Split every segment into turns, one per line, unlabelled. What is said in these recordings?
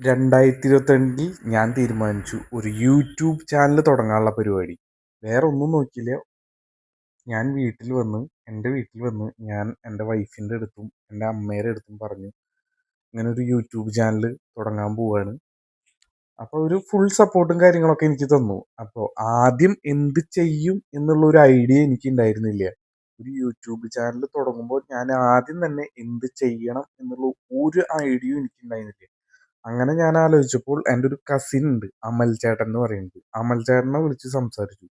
രണ്ടായിരത്തി ഇരുപത്തിരണ്ടിൽ ഞാൻ തീരുമാനിച്ചു. ഒരു യൂട്യൂബ് ചാനൽ തുടങ്ങാനുള്ള പരിപാടി. വേറെ ഒന്നും നോക്കിയില്ല. ഞാൻ വീട്ടിൽ വന്ന് എന്റെ വീട്ടിൽ വന്ന് ഞാൻ എന്റെ വൈഫിന്റെ അടുത്തും എന്റെ അമ്മയുടെ അടുത്തും പറഞ്ഞു ഇങ്ങനെ ഒരു യൂട്യൂബ് ചാനൽ തുടങ്ങാൻ പോവാണ്. അപ്പോൾ ഒരു ഫുൾ സപ്പോർട്ടും കാര്യങ്ങളൊക്കെ എനിക്ക് തന്നു. അപ്പോൾ ആദ്യം എന്ത് ചെയ്യും എന്നുള്ള ഒരു ഐഡിയ എനിക്ക് ഉണ്ടായിരുന്നില്ല ഒരു യൂട്യൂബ് ചാനൽ തുടങ്ങുമ്പോൾ ഞാൻ ആദ്യം തന്നെ എന്ത് ചെയ്യണം എന്നുള്ള ഒരു ഐഡിയയും എനിക്ക് ഉണ്ടായിരുന്നില്ല അങ്ങനെ ഞാൻ ആലോചിച്ചപ്പോൾ എന്റെ ഒരു കസിൻ ഉണ്ട് അമൽ ചേട്ടൻ എന്ന് പറയുന്നത്. അമൽ ചേട്ടനെ വിളിച്ച് സംസാരിച്ചു.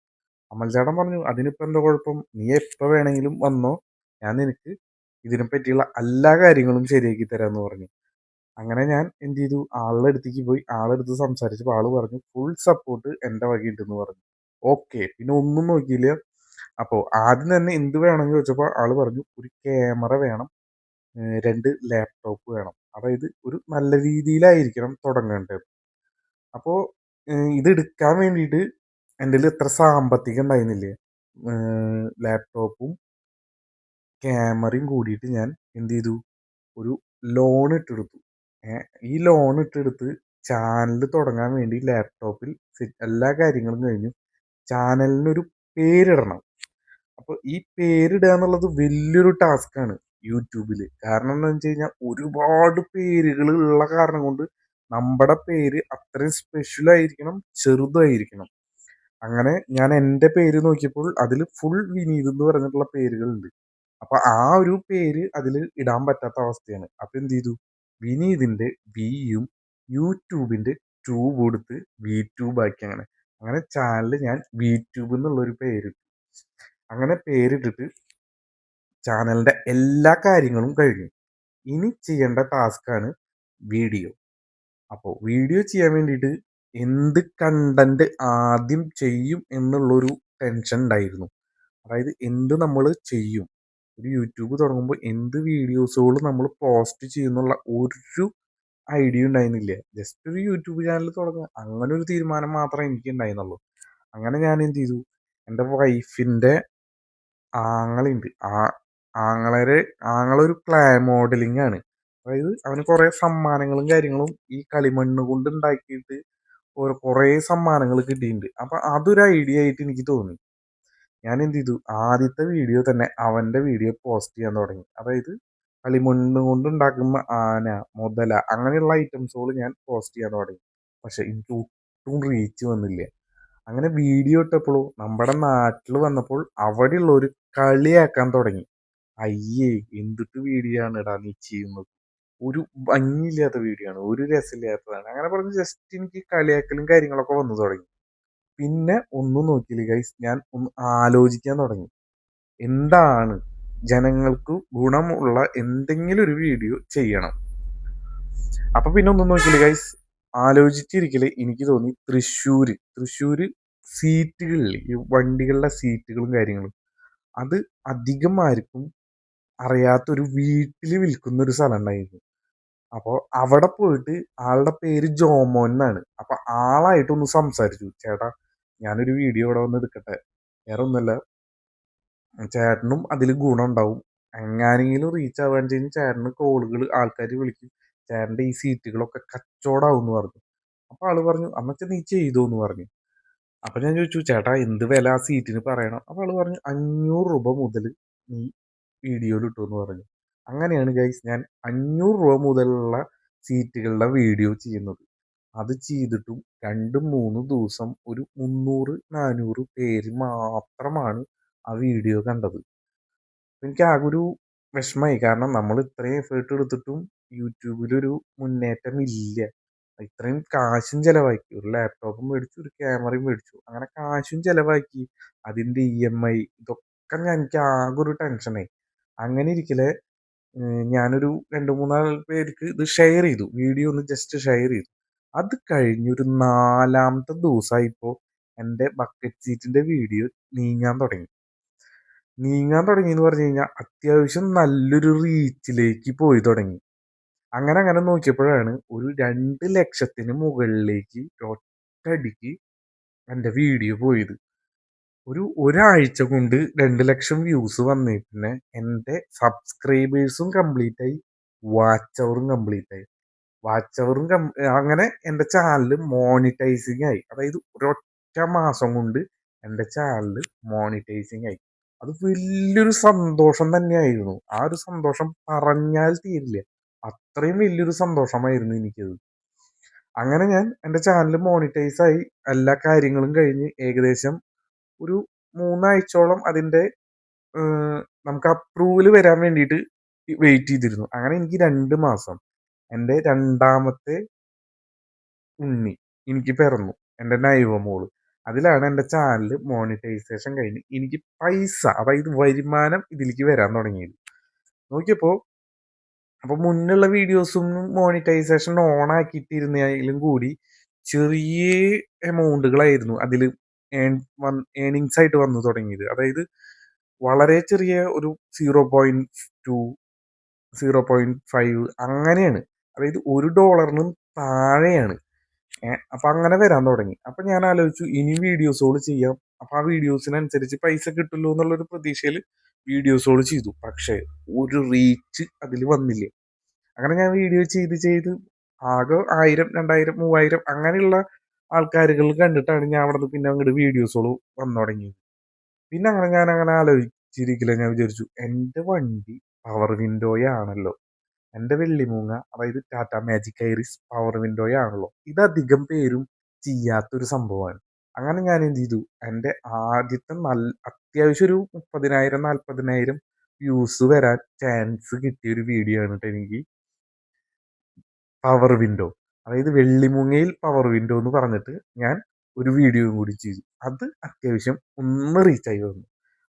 അമൽ ചേട്ടൻ പറഞ്ഞു അതിനിപ്പോൾ എന്താ കുഴപ്പം? നീ എപ്പോൾ വേണമെങ്കിലും വന്നോ? ഞാൻ നിനക്ക് ഇതിനെ പറ്റിയുള്ള എല്ലാ കാര്യങ്ങളും ശരിയാക്കി തരാമെന്ന് പറഞ്ഞു. അങ്ങനെ ഞാൻ എന്ത് ചെയ്തു? ആളുടെ അടുത്തേക്ക് പോയി ആളുടെ അടുത്ത് സംസാരിച്ചപ്പോൾ ആൾ പറഞ്ഞു ഫുൾ സപ്പോർട്ട് എന്റെ വകയുണ്ടെന്ന് പറഞ്ഞു. ഓക്കെ പിന്നെ ഒന്നും നോക്കിയില്ല. അപ്പോൾ ആദ്യം തന്നെ എന്ത് വേണമെന്ന് ചോദിച്ചപ്പോൾ ആൾ പറഞ്ഞു ഒരു ക്യാമറ വേണം രണ്ട് ലാപ്ടോപ്പ് വേണം. അതായത് ഒരു നല്ല രീതിയിലായിരിക്കണം തുടങ്ങേണ്ടത്. അപ്പോൾ ഇത് എടുക്കാൻ വേണ്ടിയിട്ട് എന്റെ കയ്യിൽ എത്ര സാമ്പത്തികം ഉണ്ടായിരുന്നില്ലേ? ലാപ്ടോപ്പും ക്യാമറയും കൂടിയിട്ട് ഞാൻ എന്ത് ചെയ്തു ഒരു ലോൺ ഇട്ടെടുത്തു. ഈ ലോൺ ഇട്ടെടുത്ത് ചാനൽ തുടങ്ങാൻ വേണ്ടി ലാപ്ടോപ്പിൽ എല്ലാ കാര്യങ്ങളും കഴിഞ്ഞു. ചാനലിനൊരു പേരിടണം. അപ്പോൾ ഈ പേരിടുക എന്നുള്ളത് വലിയൊരു ടാസ്ക്കാണ്. യൂട്യൂബിൽ കാരണം എന്താണെന്ന് വെച്ച് കഴിഞ്ഞാൽ ഒരുപാട് പേരുകൾ ഉള്ള കാരണം കൊണ്ട് നമ്മുടെ പേര് അത്രയും സ്പെഷ്യൽ ആയിരിക്കണം ചെറുതായിരിക്കണം. അങ്ങനെ ഞാൻ എന്റെ പേര് നോക്കിയപ്പോൾ അതിൽ ഫുൾ വിനീത് എന്ന് പറഞ്ഞിട്ടുള്ള പേരുകളുണ്ട്. അപ്പൊ ആ ഒരു പേര് അതിൽ ഇടാൻ പറ്റാത്ത അവസ്ഥയാണ്. അപ്പൊ എന്ത് ചെയ്തു? വിനീതിന്റെ വിയും യൂട്യൂബിന്റെ ട്യൂബ് കൊടുത്ത് വി ട്യൂബ് ആക്കി അങ്ങനെ. അങ്ങനെ ചാനൽ ഞാൻ വി ട്യൂബ് എന്നുള്ള ഒരു പേര് അങ്ങനെ പേരിട്ടിട്ട് ചാനലിന്റെ എല്ലാ കാര്യങ്ങളും കഴിഞ്ഞു. ഇനി ചെയ്യേണ്ട ടാസ്ക്കാണ് വീഡിയോ. അപ്പോൾ വീഡിയോ ചെയ്യാൻ വേണ്ടിയിട്ട് എന്ത് കണ്ടന്റ് ആദ്യം ചെയ്യും എന്നുള്ളൊരു ടെൻഷൻ ഉണ്ടായിരുന്നു. അതായത് എന്ത് നമ്മൾ ചെയ്യും? ഒരു യൂട്യൂബ് തുടങ്ങുമ്പോൾ എന്ത് വീഡിയോസുകൾ നമ്മൾ പോസ്റ്റ് ചെയ്യുന്നുള്ള ഒരു ഐഡിയ ഉണ്ടായിരുന്നില്ല. ജസ്റ്റ് ഒരു യൂട്യൂബ് ചാനൽ തുടങ്ങുക അങ്ങനെ ഒരു തീരുമാനം മാത്രമേ എനിക്ക് ഉണ്ടായിരുന്നുള്ളൂ. അങ്ങനെ ഞാൻ എന്ത് ചെയ്തു? എന്റെ വൈഫിന്റെ ആങ്ങളുണ്ട് ആ ആങ്ങളരെ ആങ്ങളൊരു ക്ലാ മോഡലിംഗ് ആണ്. അതായത് അവന് കുറേ സമ്മാനങ്ങളും കാര്യങ്ങളും ഈ കളിമണ്ണ് കൊണ്ട് ഉണ്ടാക്കിയിട്ട് ഓരോ കുറേ സമ്മാനങ്ങൾ കിട്ടിയിട്ടുണ്ട് അപ്പൊ അതൊരു ഐഡിയ ആയിട്ട് എനിക്ക് തോന്നി. ഞാൻ എന്ത് ചെയ്തു? ആദ്യത്തെ വീഡിയോ തന്നെ അവന്റെ വീഡിയോ പോസ്റ്റ് ചെയ്യാൻ തുടങ്ങി. അതായത് കളിമണ്ണ് കൊണ്ട് ഉണ്ടാക്കുന്ന ആന മുതല അങ്ങനെയുള്ള ഐറ്റംസുകൾ ഞാൻ പോസ്റ്റ് ചെയ്യാൻ തുടങ്ങി. പക്ഷെ എനിക്ക് ഒട്ടും റീച്ച് വന്നില്ല. അങ്ങനെ വീഡിയോ ഇട്ടപ്പോഴോ നമ്മുടെ നാട്ടിൽ വന്നപ്പോൾ അവിടെയുള്ള ഒരു കളിയാക്കാൻ തുടങ്ങി. അയ്യേ എന്തിട്ട് വീഡിയോ ആണ് ഇടാ നീ ചെയ്യുന്നത്? ഒരു ഭംഗിയില്ലാത്ത വീഡിയോ ആണ് ഒരു രസമില്ലാത്തതാണ്. അങ്ങനെ പറഞ്ഞ് ജസ്റ്റ് എനിക്ക് കളിയാക്കലും കാര്യങ്ങളൊക്കെ വന്നു തുടങ്ങി. പിന്നെ ഒന്നും നോക്കിയില്ല ഗൈസ് ഞാൻ ഒന്ന് ആലോചിക്കാൻ തുടങ്ങി. എന്താണ് ജനങ്ങൾക്ക് ഗുണമുള്ള എന്തെങ്കിലും ഒരു വീഡിയോ ചെയ്യണം? അപ്പൊ പിന്നെ ഒന്നും നോക്കിയില്ല ഗൈസ് ആലോചിച്ചിരിക്കൽ എനിക്ക് തോന്നി തൃശ്ശൂര്. തൃശ്ശൂര് സീറ്റുകളിൽ വണ്ടികളുടെ സീറ്റുകളും കാര്യങ്ങളും. അത് അധികം ആർക്കും അറിയാത്തൊരു വീട്ടിൽ വിൽക്കുന്ന ഒരു സ്ഥലം ഉണ്ടായിരുന്നു അപ്പോൾ അവിടെ പോയിട്ട് ആളുടെ പേര് ജോമോൻ എന്നാണ്. അപ്പൊ ആളായിട്ടൊന്ന് സംസാരിച്ചു. ചേട്ടാ ഞാനൊരു വീഡിയോ ഇവിടെ വന്ന് എടുക്കട്ടെ? വേറെ ഒന്നുമല്ല. ചേട്ടനും അതിൽ ഗുണം ഉണ്ടാവും എങ്ങാനെങ്കിലും റീച്ച് ആവാൻ ചെയ്യുന്ന ചേട്ടന് കോളുകൾ ആൾക്കാർ വിളിക്കും. ചേട്ടന്റെ ഈ സീറ്റുകളൊക്കെ കച്ചവടമാവും എന്ന് പറഞ്ഞു. അപ്പൊ ആൾ പറഞ്ഞു അമ്മച്ച നീ ചെയ്തോ എന്ന് പറഞ്ഞു. അപ്പൊ ഞാൻ ചോദിച്ചു ചേട്ടാ എന്ത് വില ആ സീറ്റിന് പറയണം? അപ്പൊ ആൾ പറഞ്ഞു അഞ്ഞൂറ് രൂപ മുതൽ നീ വീഡിയോയിൽ ഇട്ടു എന്ന് പറഞ്ഞു. അങ്ങനെയാണ് ഗൈസ് ഞാൻ അഞ്ഞൂറ് രൂപ മുതലുള്ള സീറ്റുകളുടെ വീഡിയോ ചെയ്യുന്നത്. അത് ചെയ്തിട്ടും രണ്ടും മൂന്ന് ദിവസം ഒരു മുന്നൂറ് നാനൂറ് പേര് മാത്രമാണ് ആ വീഡിയോ കണ്ടത്. എനിക്ക് ആകെ ഒരു വിഷമമായി. കാരണം നമ്മൾ ഇത്രയും എഫേർട്ട് എടുത്തിട്ടും യൂട്യൂബിലൊരു മുന്നേറ്റം ഇല്ല. ഇത്രയും കാശും ചിലവാക്കി. ഒരു ലാപ്ടോപ്പും മേടിച്ചു ഒരു ക്യാമറയും മേടിച്ചു. അങ്ങനെ കാശും ചിലവാക്കി. അതിന്റെ ഇ എം ഐ ഇതൊക്കെ ഞാൻ എനിക്ക് ആകെ ഒരു ടെൻഷനായി അങ്ങനെ ഇരിക്കലെ. ഞാനൊരു രണ്ട് മൂന്നാൽ പേർക്ക് ഇത് ഷെയർ ചെയ്തു. വീഡിയോ ഒന്ന് ജസ്റ്റ് ഷെയർ ചെയ്തു. അത് കഴിഞ്ഞൊരു നാലാമത്തെ ദിവസമായിപ്പോൾ എന്റെ ബക്കറ്റ് സീറ്റിന്റെ വീഡിയോ നീങ്ങാൻ തുടങ്ങി. നീങ്ങാൻ തുടങ്ങി എന്ന് പറഞ്ഞു കഴിഞ്ഞാൽ അത്യാവശ്യം നല്ലൊരു റീച്ചിലേക്ക് പോയി തുടങ്ങി. അങ്ങനെ അങ്ങനെ നോക്കിയപ്പോഴാണ് ഒരു രണ്ട് ലക്ഷത്തിന് മുകളിലേക്ക് ഒറ്റടിക്ക് എന്റെ വീഡിയോ പോയത്. ഒരു ഒരാഴ്ച കൊണ്ട് രണ്ട് ലക്ഷം വ്യൂസ് വന്നേ പിന്നെ എന്റെ സബ്സ്ക്രൈബേഴ്സും കംപ്ലീറ്റ് ആയി. വാച്ച് അവറും കംപ്ലീറ്റ് ആയി. വാച്ച് അവറും അങ്ങനെ എന്റെ ചാനൽ മോണിറ്റൈസിങ് ആയി. അതായത് ഒരൊറ്റ മാസം കൊണ്ട് എന്റെ ചാനൽ മോണിറ്റൈസിങ് ആയി. അത് വലിയൊരു സന്തോഷം തന്നെയായിരുന്നു. ആ ഒരു സന്തോഷം പറഞ്ഞാൽ തീരില്ല. അത്രയും വലിയൊരു സന്തോഷമായിരുന്നു എനിക്കത്. അങ്ങനെ ഞാൻ എന്റെ ചാനൽ മോണിറ്റൈസ് ആയി. എല്ലാ കാര്യങ്ങളും കഴിഞ്ഞ് ഏകദേശം ഒരു മൂന്നാഴ്ചയോളം അതിന്റെ നമുക്ക് അപ്രൂവൽ വരാൻ വേണ്ടിയിട്ട് വെയിറ്റ് ചെയ്തിരുന്നു. അങ്ങനെ എനിക്ക് രണ്ട് മാസം എന്റെ രണ്ടാമത്തെ ഉണ്ണി എനിക്ക് പിറന്നു എന്റെ നൈവ മോൾ. അതിലാണ് എന്റെ ചാനൽ മോണിറ്റൈസേഷൻ കഴിഞ്ഞ് എനിക്ക് പൈസ അതായത് വരുമാനം ഇതിലേക്ക് വരാൻ തുടങ്ങിയത്. നോക്കിയപ്പോൾ അപ്പോൾ മുന്നുള്ള വീഡിയോസും മോണിറ്റൈസേഷൻ ഓൺ ആക്കിയിട്ടിരുന്നതിലും കൂടി ചെറിയ എമൗണ്ടുകളായിരുന്നു അതിൽ ഏണിങ്സ് ആയിട്ട് വന്നു തുടങ്ങിയത്. അതായത് വളരെ ചെറിയ ഒരു zero point two zero point five അങ്ങനെയാണ്. അതായത് ഒരു ഡോളറിനും താഴെയാണ്. അപ്പൊ അങ്ങനെ വരാൻ തുടങ്ങി. അപ്പൊ ഞാൻ ആലോചിച്ചു ഇനി വീഡിയോസുകൾ ചെയ്യാം. അപ്പൊ ആ വീഡിയോസിനനുസരിച്ച് പൈസ കിട്ടുമല്ലോ എന്നുള്ളൊരു പ്രതീക്ഷയിൽ വീഡിയോസുകൾ ചെയ്തു. പക്ഷേ ഒരു റീച്ച് അതിൽ വന്നില്ല. അങ്ങനെ ഞാൻ വീഡിയോ ചെയ്ത് ചെയ്ത് ആകെ ആയിരം രണ്ടായിരം മൂവായിരം അങ്ങനെയുള്ള ആൾക്കാരുകൾ കണ്ടിട്ടാണ് ഞാൻ അവിടെ നിന്ന് പിന്നെ അങ്ങോട്ട് വീഡിയോസുകൾ വന്നു തുടങ്ങിയത്. പിന്നെ അങ്ങനെ ഞാൻ അങ്ങനെ ആലോചിച്ചിരിക്കില്ല ഞാൻ വിചാരിച്ചു എന്റെ വണ്ടി പവർ വിൻഡോയാണല്ലോ എന്റെ വെള്ളിമൂങ്ങ അതായത് ടാറ്റ മാജിക് ഐറിസ് പവർ വിൻഡോയാണല്ലോ ഇതധികം പേരും ചെയ്യാത്തൊരു സംഭവമാണ്. അങ്ങനെ ഞാൻ എന്ത് ചെയ്തു എന്റെ ആദ്യത്തെ നല്ല അത്യാവശ്യം ഒരു മുപ്പതിനായിരം നാൽപ്പതിനായിരം വ്യൂസ് വരാൻ ചാൻസ് കിട്ടിയ ഒരു വീഡിയോ ആണ് കേട്ടോ എനിക്ക് പവർ വിൻഡോ അതായത് വെള്ളിമുങ്ങയിൽ പവർ വിൻഡോ എന്ന് പറഞ്ഞിട്ട് ഞാൻ ഒരു വീഡിയോയും കൂടി ചെയ്തു. അത് അത്യാവശ്യം ഒന്ന് റീച്ചായി വന്നു.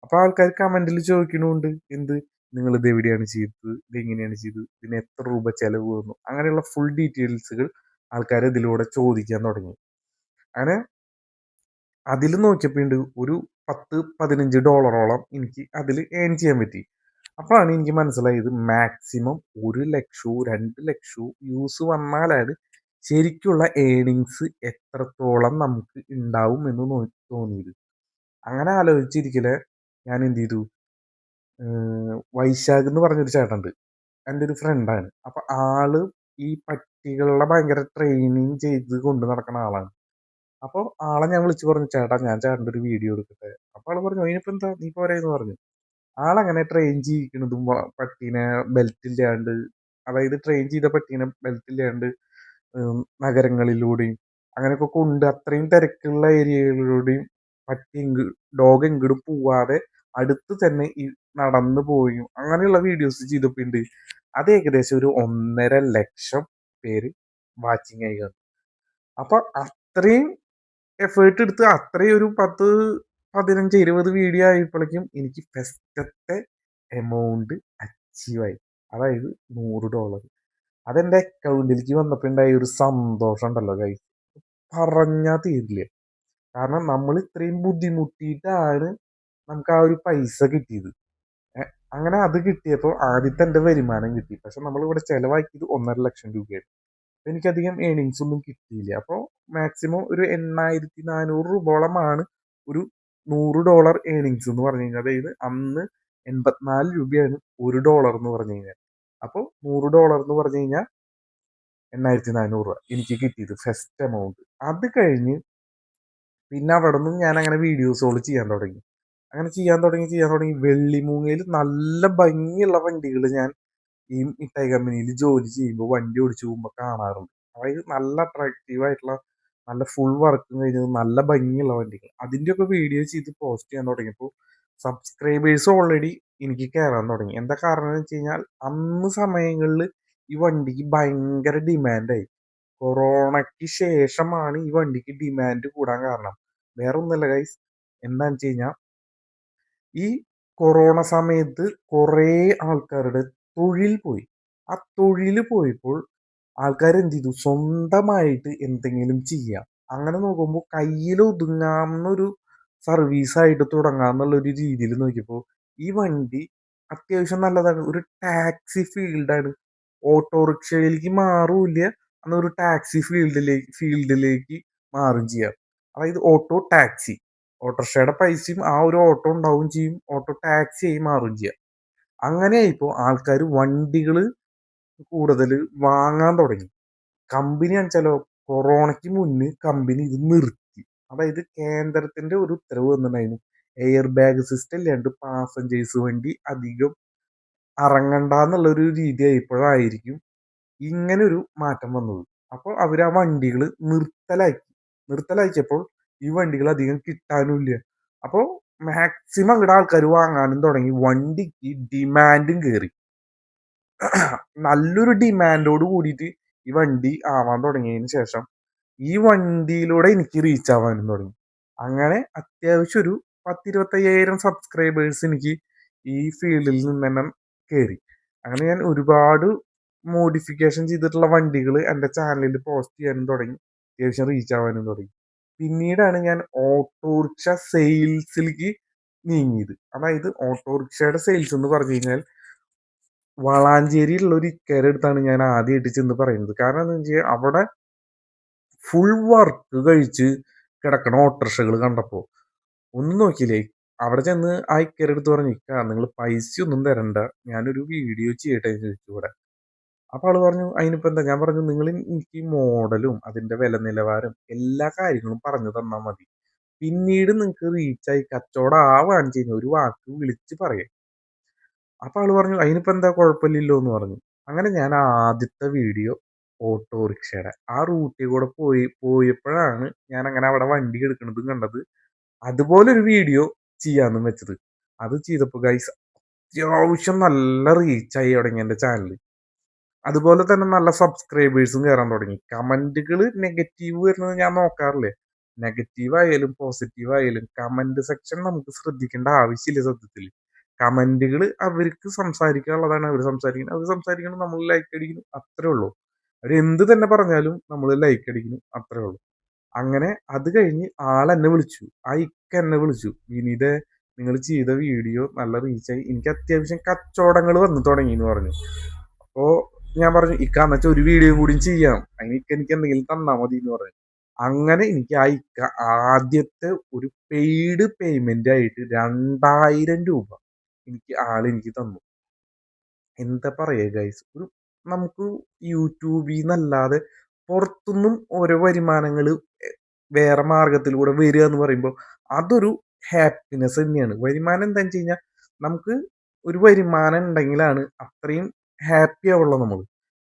അപ്പോൾ ആൾക്കാർ കമന്റിൽ ചോദിക്കണുണ്ട് എന്ത്? നിങ്ങൾ ഇത് എവിടെയാണ് ചെയ്തത്? ഇത് എങ്ങനെയാണ് ചെയ്തത്? ഇതിന് എത്ര രൂപ ചെലവ് വന്നു? അങ്ങനെയുള്ള ഫുൾ ഡീറ്റെയിൽസുകൾ ആൾക്കാർ ഇതിലൂടെ ചോദിക്കാൻ തുടങ്ങി. അങ്ങനെ അതിൽ നോക്കിയപ്പോൾ ഒരു പത്ത് പതിനഞ്ച് ഡോളറോളം എനിക്ക് അതിൽ ഏൺ ചെയ്യാൻ പറ്റി. അപ്പോഴാണ് എനിക്ക് മനസ്സിലായത് മാക്സിമം ഒരു ലക്ഷവും രണ്ട് ലക്ഷവും യൂസ് വന്നാലാണ് ശരിക്കുള്ള ഏണിങ്സ് എത്രത്തോളം നമുക്ക് ഉണ്ടാവും എന്ന് നോ- തോന്നിയത്. അങ്ങനെ ആലോചിച്ചിരിക്കലെ ഞാൻ എന്ത് ചെയ്തു? വൈശാഖ് എന്ന് പറഞ്ഞൊരു ചേട്ടനുണ്ട് എന്റെ ഒരു ഫ്രണ്ടാണ് അപ്പൊ ആൾ ഈ പട്ടികളുടെ ഭയങ്കര ട്രെയിനിങ് ചെയ്ത് കൊണ്ട് നടക്കുന്ന ആളാണ്. അപ്പോൾ ആളെ ഞാൻ വിളിച്ചു പറഞ്ഞു ചേട്ടാ ഞാൻ ചേട്ടന്റെ ഒരു വീഡിയോ എടുക്കട്ടെ? അപ്പൊ ആൾ പറഞ്ഞു അതിനിപ്പോ എന്താ? നീ പോരായെന്ന് പറഞ്ഞു. ആളങ്ങനെ ട്രെയിൻ ചെയ്യിക്കണതും പട്ടീനെ ബെൽറ്റ് ഇല്ലാണ്ട് അതായത് ട്രെയിൻ ചെയ്ത പട്ടീനെ ബെൽറ്റ് ഇല്ലാണ്ട് നഗരങ്ങളിലൂടെയും അങ്ങനെയൊക്കെ കൊണ്ട് അത്രയും തിരക്കുള്ള ഏരിയകളിലൂടെയും പട്ടി എങ്ക് ഡോഗ് എങ്ങോട്ടും പോവാതെ അടുത്ത് തന്നെ ഈ നടന്നു പോയും അങ്ങനെയുള്ള വീഡിയോസ് ചെയ്തപ്പോണ്ട് അത് ഏകദേശം ഒരു ഒന്നര ലക്ഷം പേര് വാച്ചിങ് ആയി കാണും. അപ്പൊ അത്രയും എഫേർട്ട് എടുത്ത് അത്രയും ഒരു പത്ത് പതിനഞ്ച് ഇരുപത് വീഡിയോ ആയപ്പോഴേക്കും എനിക്ക് ഫസ്റ്റത്തെ എമൗണ്ട് അച്ചീവായി അതായത് നൂറ് ഡോളർ അതെന്റെ അക്കൗണ്ടിലേക്ക് വന്നപ്പോൾ ഉണ്ടായ ഒരു സന്തോഷം ഉണ്ടല്ലോ കൈ പറഞ്ഞാൽ തീരില്ല. കാരണം നമ്മൾ ഇത്രയും ബുദ്ധിമുട്ടിയിട്ടാണ് നമുക്ക് ആ ഒരു പൈസ കിട്ടിയത്. അങ്ങനെ അത് കിട്ടിയപ്പോൾ ആദ്യത്തെ എന്റെ വരുമാനം കിട്ടി. പക്ഷെ നമ്മൾ ഇവിടെ ചെലവാക്കിയത് ഒന്നര ലക്ഷം രൂപയാണ്. അപ്പൊ എനിക്കധികം ഏണിങ്സ് ഒന്നും കിട്ടിയില്ല. അപ്പോൾ മാക്സിമം ഒരു എണ്ണായിരത്തി നാനൂറ് രൂപയോളമാണ് ഒരു നൂറ് ഡോളർ ഏണിങ്സ് എന്ന് പറഞ്ഞു കഴിഞ്ഞാൽ അതായത് അന്ന് എൺപത്തിനാല് രൂപയാണ് ഒരു ഡോളർ എന്ന് പറഞ്ഞു കഴിഞ്ഞാൽ അപ്പോൾ നൂറ് ഡോളർ എന്ന് പറഞ്ഞു കഴിഞ്ഞാൽ എണ്ണായിരത്തി നാനൂറ് രൂപ എനിക്ക് കിട്ടിയത് ഫസ്റ്റ് എമൗണ്ട് അത് കഴിഞ്ഞ് പിന്നെ അവിടെ നിന്ന് ഞാൻ അങ്ങനെ വീഡിയോസുകൾ ചെയ്യാൻ തുടങ്ങി. അങ്ങനെ ചെയ്യാൻ തുടങ്ങി ചെയ്യാൻ തുടങ്ങി. വെള്ളിമൂങ്ങയിൽ നല്ല ഭംഗിയുള്ള വണ്ടികൾ ഞാൻ ഈ മിഠായി കമ്പനിയിൽ ജോലി ചെയ്യുമ്പോൾ വണ്ടി ഓടിച്ചു പോകുമ്പോൾ കാണാറുണ്ട്. അതായത് നല്ല അട്രാക്റ്റീവ് ആയിട്ടുള്ള നല്ല ഫുൾ വർക്കും കഴിഞ്ഞത് നല്ല ഭംഗിയുള്ള വണ്ടികൾ അതിന്റെയൊക്കെ വീഡിയോ ചെയ്ത് പോസ്റ്റ് ചെയ്യാൻ തുടങ്ങിയപ്പോൾ സബ്സ്ക്രൈബേഴ്സ് ഓൾറെഡി എനിക്ക് കയറാൻ തുടങ്ങി. എന്താ കാരണം എന്ന് വെച്ച് കഴിഞ്ഞാൽ അന്ന് സമയങ്ങളിൽ ഈ വണ്ടിക്ക് ഭയങ്കര ഡിമാൻഡായി കൊറോണയ്ക്ക് ശേഷമാണ് ഈ വണ്ടിക്ക് ഡിമാൻഡ് കൂടാൻ കാരണം. വേറെ ഒന്നുമല്ല ഗൈസ് എന്താണെന്ന് വെച്ച് കഴിഞ്ഞാൽ ഈ കൊറോണ സമയത്ത് കുറേ ആൾക്കാരുടെ തൊഴിൽ പോയി. ആ തൊഴിൽ പോയപ്പോൾ ആൾക്കാർ എന്ത് ചെയ്തു? സ്വന്തമായിട്ട് എന്തെങ്കിലും ചെയ്യാം. അങ്ങനെ നോക്കുമ്പോൾ കയ്യിൽ ഒതുങ്ങാവുന്നൊരു സർവീസായിട്ട് തുടങ്ങാന്നുള്ള ഒരു രീതിയിൽ നോക്കിയപ്പോൾ ഈ വണ്ടി അത്യാവശ്യം നല്ലതാണ്. ഒരു ടാക്സി ഫീൽഡാണ് ഓട്ടോറിക്ഷയിലേക്ക് മാറൂല്ല അന്ന് ഒരു ടാക്സി ഫീൽഡിലേക്ക് ഫീൽഡിലേക്ക് മാറും ചെയ്യാം. അതായത് ഓട്ടോ ടാക്സി ഓട്ടോറിക്ഷയുടെ പൈസയും ആ ഒരു ഓട്ടോ ഉണ്ടാവും ചെയ്യും. ഓട്ടോ ടാക്സി ആയി മാറും ചെയ്യാം. അങ്ങനെ ഇപ്പോൾ ആൾക്കാർ വണ്ടികൾ കൂടുതൽ വാങ്ങാൻ തുടങ്ങി. കമ്പനി വെച്ചാലോ കൊറോണയ്ക്ക് മുന്നേ കമ്പനി ഇത് നിർത്തി. അതായത് കേന്ദ്രത്തിന്റെ ഒരു ഉത്തരവ് വന്നിട്ടുണ്ടായിരുന്നു. എയർ ബാഗ് സിസ്റ്റം ഇല്ലാണ്ട് പാസഞ്ചേഴ്സ് വണ്ടി അധികം ഇറങ്ങണ്ട എന്നുള്ളൊരു രീതി ആയപ്പോഴായിരിക്കും ഇങ്ങനെ ഒരു മാറ്റം വന്നത്. അപ്പോൾ അവർ ആ വണ്ടികൾ നിർത്തലാക്കി. നിർത്തലാക്കിയപ്പോൾ ഈ വണ്ടികൾ അധികം കിട്ടാനുമില്ല അപ്പോൾ മാക്സിമം ഇവിടെ ആൾക്കാർ വാങ്ങാനും തുടങ്ങി. വണ്ടിക്ക് ഡിമാൻഡും കയറി നല്ലൊരു ഡിമാൻഡോട് കൂടിയിട്ട് ഈ വണ്ടി ആവാൻ തുടങ്ങിയതിന് ശേഷം ഈ വണ്ടിയിലൂടെ എനിക്ക് റീച്ച് ആവാനും തുടങ്ങി. അങ്ങനെ അത്യാവശ്യം ഒരു പത്തിരുപത്തയ്യായിരം സബ്സ്ക്രൈബേഴ്സ് എനിക്ക് ഈ ഫീൽഡിൽ നിന്ന് തന്നെ കയറി അങ്ങനെ ഞാൻ ഒരുപാട് മോഡിഫിക്കേഷൻ ചെയ്തിട്ടുള്ള വണ്ടികൾ എന്റെ ചാനലിൽ പോസ്റ്റ് ചെയ്യാനും തുടങ്ങി. അത്യാവശ്യം റീച്ച് ആവാനും തുടങ്ങി. പിന്നീടാണ് ഞാൻ ഓട്ടോറിക്ഷ സെയിൽസിലേക്ക് നീങ്ങിയത്. അതായത് ഓട്ടോറിക്ഷയുടെ സെയിൽസ് എന്ന് പറഞ്ഞു കഴിഞ്ഞാൽ വളാഞ്ചേരിയിലുള്ള ഒരു ഇക്കര അടുത്താണ് ഞാൻ ആദ്യമായിട്ട് ചെന്ന് പറയുന്നത്. കാരണം എന്താ വെച്ചാൽ അവിടെ ഫുൾ വർക്ക് കഴിച്ച് കിടക്കണ ഓട്ടോറിക്ഷകൾ കണ്ടപ്പോൾ ഒന്നും നോക്കിയില്ലേ? അവിടെ ചെന്ന് ആ ഇക്കരെടുത്ത് പറഞ്ഞു ഇക്ക നിങ്ങൾ പൈസ ഒന്നും തരണ്ട. ഞാനൊരു വീഡിയോ ചെയ്യട്ടെ? എന്ന് ചോദിച്ചു ഇവിടെ. അപ്പോൾ ആൾ പറഞ്ഞു അതിനിപ്പോൾ എന്താ? ഞാൻ പറഞ്ഞു നിങ്ങൾ എനിക്ക് മോഡലും അതിന്റെ വില നിലവാരം എല്ലാ കാര്യങ്ങളും പറഞ്ഞു തന്നാൽ മതി. പിന്നീട് നിങ്ങൾക്ക് റീച്ചായി കച്ചവടം ആവാൻ ചെയ്യുന്ന ഒരു വാക്ക് വിളിച്ച് പറയാം. അപ്പോൾ ആൾ പറഞ്ഞു അതിനിപ്പോൾ എന്താ? കുഴപ്പമില്ലല്ലോ എന്ന് പറഞ്ഞു. അങ്ങനെ ഞാൻ ആദ്യത്തെ വീഡിയോ ഓട്ടോറിക്ഷയുടെ ആ റൂട്ടിൽ കൂടെ പോയി പോയപ്പോഴാണ് ഞാൻ അങ്ങനെ അവിടെ വണ്ടി എടുക്കുന്നതും കണ്ടത്. അതുപോലെ ഒരു വീഡിയോ ചെയ്യാന്ന് വെച്ചത്. അത് ചെയ്തപ്പോൾ ഗൈസ് അത്യാവശ്യം നല്ല റീച്ചായി തുടങ്ങി എന്റെ ചാനൽ അതുപോലെ തന്നെ നല്ല സബ്സ്ക്രൈബേഴ്സും കയറാൻ തുടങ്ങി. കമന്റുകൾ നെഗറ്റീവ് വരുന്നത് ഞാൻ നോക്കാറില്ലേ. നെഗറ്റീവ് ആയാലും പോസിറ്റീവ് ആയാലും കമന്റ് സെക്ഷൻ നമുക്ക് ശ്രദ്ധിക്കേണ്ട ആവശ്യമില്ല സത്യത്തിൽ കമന്റുകൾ അവർക്ക് സംസാരിക്കാനുള്ളതാണ് അവർ സംസാരിക്കുന്നത് അവർ സംസാരിക്കണം നമ്മൾ ലൈക്ക് അടിക്കുന്നു അത്രേ ഉള്ളൂ. അവർ എന്ത് തന്നെ പറഞ്ഞാലും നമ്മൾ ലൈക്ക് അടിക്കുന്നു അത്രേ ഉള്ളൂ. അങ്ങനെ അത് കഴിഞ്ഞ് എന്നെ വിളിച്ചു. ആ ഇക്ക എന്നെ വിളിച്ചു. വിനീത നിങ്ങൾ ചെയ്ത വീഡിയോ നല്ല റീച്ചായി. എനിക്ക് അത്യാവശ്യം കച്ചവടങ്ങൾ വന്നു തുടങ്ങി എന്ന് പറഞ്ഞു. അപ്പോൾ ഞാൻ പറഞ്ഞു ഇക്ക എന്നുവെച്ചാൽ ഒരു വീഡിയോ കൂടി ചെയ്യാം. അതിന് ഇക്ക എനിക്ക് എന്തെങ്കിലും തന്നാൽ മതി എന്ന് പറഞ്ഞു. അങ്ങനെ എനിക്ക് ആ ഇക്ക ആദ്യത്തെ ഒരു പെയ്ഡ് പേയ്മെന്റ് ആയിട്ട് രണ്ടായിരം രൂപ എനിക്ക് ആൾ എനിക്ക് തന്നു. എന്താ പറയുക ഗൈസ് ഒരു നമുക്ക് യൂട്യൂബിൽ നിന്നല്ലാതെ പുറത്തുനിന്നും ഓരോ വരുമാനങ്ങൾ വേറെ മാർഗത്തിലൂടെ വരിക എന്ന് പറയുമ്പോൾ അതൊരു ഹാപ്പിനെസ് തന്നെയാണ്. വരുമാനം എന്താണെന്ന് വെച്ച് കഴിഞ്ഞാൽ നമുക്ക് ഒരു വരുമാനം ഉണ്ടെങ്കിലാണ് അത്രയും ഹാപ്പി ആവുള്ളൂ നമ്മൾ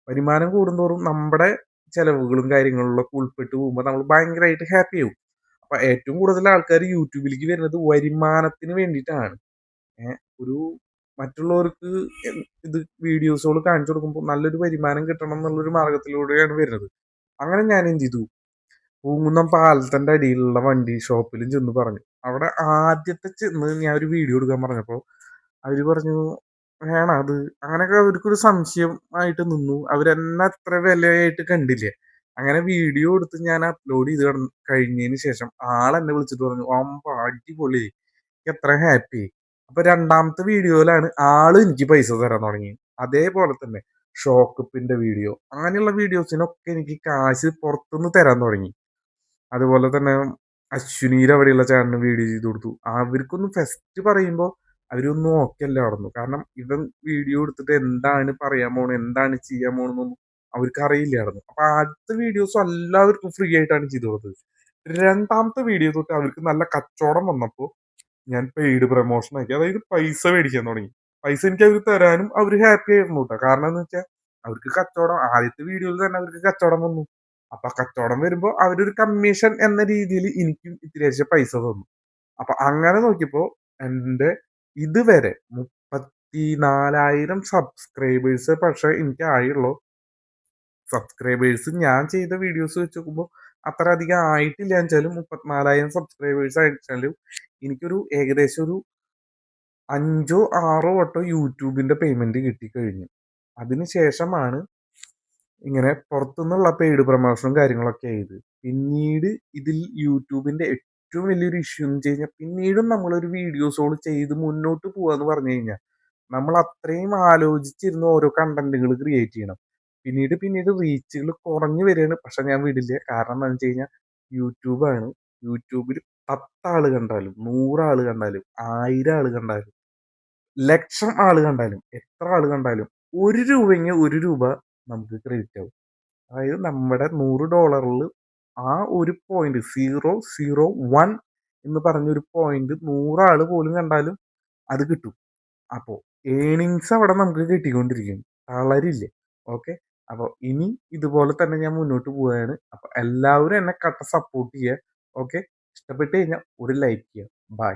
വരുമാനം കൂടുന്തോറും നമ്മുടെ ചിലവുകളും കാര്യങ്ങളിലൊക്കെ ഉൾപ്പെട്ട് പോകുമ്പോൾ നമ്മൾ ഭയങ്കരമായിട്ട് ഹാപ്പി ആവും. അപ്പൊ ഏറ്റവും കൂടുതൽ ആൾക്കാർ യൂട്യൂബിലേക്ക് വരുന്നത് വരുമാനത്തിന് വേണ്ടിയിട്ടാണ്. ഒരു മറ്റുള്ളവർക്ക് ഇത് വീഡിയോസുകൾ കാണിച്ചു കൊടുക്കുമ്പോൾ നല്ലൊരു വരുമാനം കിട്ടണം എന്നുള്ളൊരു മാർഗത്തിലൂടെയാണ് വരുന്നത്. അങ്ങനെ ഞാൻ എന്ത് ചെയ്തു? പൂങ്കുന്നം പാലത്തിന്റെ അടിയിലുള്ള വണ്ടി ഷോപ്പിലും ചെന്ന് പറഞ്ഞു. അവിടെ ആദ്യത്തെ ചെന്ന് ഞാൻ ഒരു വീഡിയോ എടുക്കാൻ പറഞ്ഞപ്പോൾ അവർ പറഞ്ഞു വേണം അത്. അങ്ങനെയൊക്കെ അവർക്കൊരു സംശയം ആയിട്ട് നിന്നു. അവരെന്നെ അത്ര വിലയായിട്ട് കണ്ടില്ലേ? അങ്ങനെ വീഡിയോ എടുത്ത് ഞാൻ അപ്ലോഡ് ചെയ്ത് കഴിഞ്ഞതിന് ശേഷം ആളെന്നെ വിളിച്ചിട്ട് പറഞ്ഞു ഓം അടിപൊളി. എത്ര ഹാപ്പി അപ്പൊ രണ്ടാമത്തെ വീഡിയോയിലാണ് ആൾ എനിക്ക് പൈസ തരാൻ തുടങ്ങി അതേപോലെ തന്നെ ഷോക്കപ്പിന്റെ വീഡിയോ അങ്ങനെയുള്ള വീഡിയോസിനൊക്കെ എനിക്ക് കാശ് പുറത്തുനിന്ന് തരാൻ തുടങ്ങി. അതുപോലെ തന്നെ അശ്വിനീർ അവിടെയുള്ള ചാനലിന് വീഡിയോ ചെയ്ത് കൊടുത്തു. അവർക്കൊന്നും ഫസ്റ്റ് പറയുമ്പോൾ അവരൊന്നും ഓക്കെ അല്ല നടന്നു. കാരണം ഇവൻ വീഡിയോ എടുത്തിട്ട് എന്താണ് പറയാൻ പോണത് എന്താണ് ചെയ്യാൻ പോണെന്നൊന്നും അവർക്ക് അറിയില്ലായിരുന്നു. അപ്പൊ ആദ്യത്തെ വീഡിയോസ് എല്ലാവർക്കും ഫ്രീ ആയിട്ടാണ് ചെയ്തു കൊടുത്തത്. രണ്ടാമത്തെ വീഡിയോ തൊട്ട് അവർക്ക് നല്ല കച്ചവടം വന്നപ്പോൾ ഞാൻ പെയ്ഡ് പ്രൊമോഷൻ ആക്കി. അതായത് പൈസ മേടിക്കാൻ തുടങ്ങി. പൈസ എനിക്ക് അവർ തരാനും അവർ ഹാപ്പി ആയിരുന്നു കേട്ടോ കാരണം എന്ന് വെച്ചാൽ അവർക്ക് കച്ചവടം ആദ്യത്തെ വീഡിയോയിൽ തന്നെ അവർക്ക് കച്ചവടം വന്നു. അപ്പൊ കച്ചവടം വരുമ്പോൾ അവരൊരു കമ്മീഷൻ എന്ന രീതിയിൽ എനിക്കും ഇത്തിരി പൈസ തന്നു. അപ്പൊ അങ്ങനെ നോക്കിയപ്പോ എന്റെ ഇതുവരെ മുപ്പത്തി നാലായിരം സബ്സ്ക്രൈബേഴ്സ് പക്ഷെ എനിക്ക് ആയുള്ളൂ സബ്സ്ക്രൈബേഴ്സ് ഞാൻ ചെയ്ത വീഡിയോസ് വെച്ച് നോക്കുമ്പോൾ അത്ര അധികം ആയിട്ടില്ല വെച്ചാലും മുപ്പത്തിനാലായിരം സബ്സ്ക്രൈബേഴ്സ് ആയിട്ടാലും എനിക്കൊരു ഏകദേശം ഒരു അഞ്ചോ ആറോ വട്ടോ യൂട്യൂബിന്റെ പേയ്മെന്റ് കിട്ടിക്കഴിഞ്ഞു. അതിനുശേഷമാണ് ഇങ്ങനെ പുറത്തുനിന്നുള്ള പെയ്ഡ് പ്രമോഷനും കാര്യങ്ങളൊക്കെ ആയത്. പിന്നീട് ഇതിൽ യൂട്യൂബിന്റെ ഏറ്റവും വലിയൊരു ഇഷ്യൂ എന്ന് വെച്ച് കഴിഞ്ഞാൽ പിന്നീടും നമ്മളൊരു വീഡിയോസുകൾ ചെയ്ത് മുന്നോട്ട് പോവാന്ന് പറഞ്ഞു കഴിഞ്ഞാൽ നമ്മൾ അത്രയും ആലോചിച്ചിരുന്ന ഓരോ കണ്ടന്റുകൾ ക്രിയേറ്റ് ചെയ്യണം. പിന്നീട് പിന്നീട് റീച്ചുകൾ കുറഞ്ഞു വരികയാണ്. പക്ഷെ ഞാൻ വിടില്ല. കാരണം എന്താണെന്ന് വെച്ച് കഴിഞ്ഞാൽ യൂട്യൂബാണ്. യൂട്യൂബിൽ പത്താൾ കണ്ടാലും നൂറാൾ കണ്ടാലും ആയിരം ആൾ കണ്ടാലും ലക്ഷം ആൾ കണ്ടാലും എത്ര ആൾ കണ്ടാലും ഒരു രൂപയെങ്കിൽ ഒരു രൂപ നമുക്ക് ക്രെഡിറ്റ് ആവും. അതായത് നമ്മുടെ നൂറ് ഡോളറിൽ ആ ഒരു പോയിന്റ് സീറോ സീറോ വൺ എന്ന് പറഞ്ഞൊരു പോയിന്റ് നൂറാൾ പോലും കണ്ടാലും അത് കിട്ടും. അപ്പോൾ ഏണിങ്സ് അവിടെ നമുക്ക് കിട്ടിക്കൊണ്ടിരിക്കും. തളരില്ല. ഓക്കെ അപ്പോൾ ഇനി ഇതുപോലെ തന്നെ ഞാൻ മുന്നോട്ട് പോവുകയാണ്. അപ്പോൾ എല്ലാവരും എന്നെ കട്ട സപ്പോർട്ട് ചെയ്യുക. ഓക്കെ ഇഷ്ടപ്പെട്ട് കഴിഞ്ഞാൽ ഒരു ലൈക്ക് ചെയ്യുക. ബൈ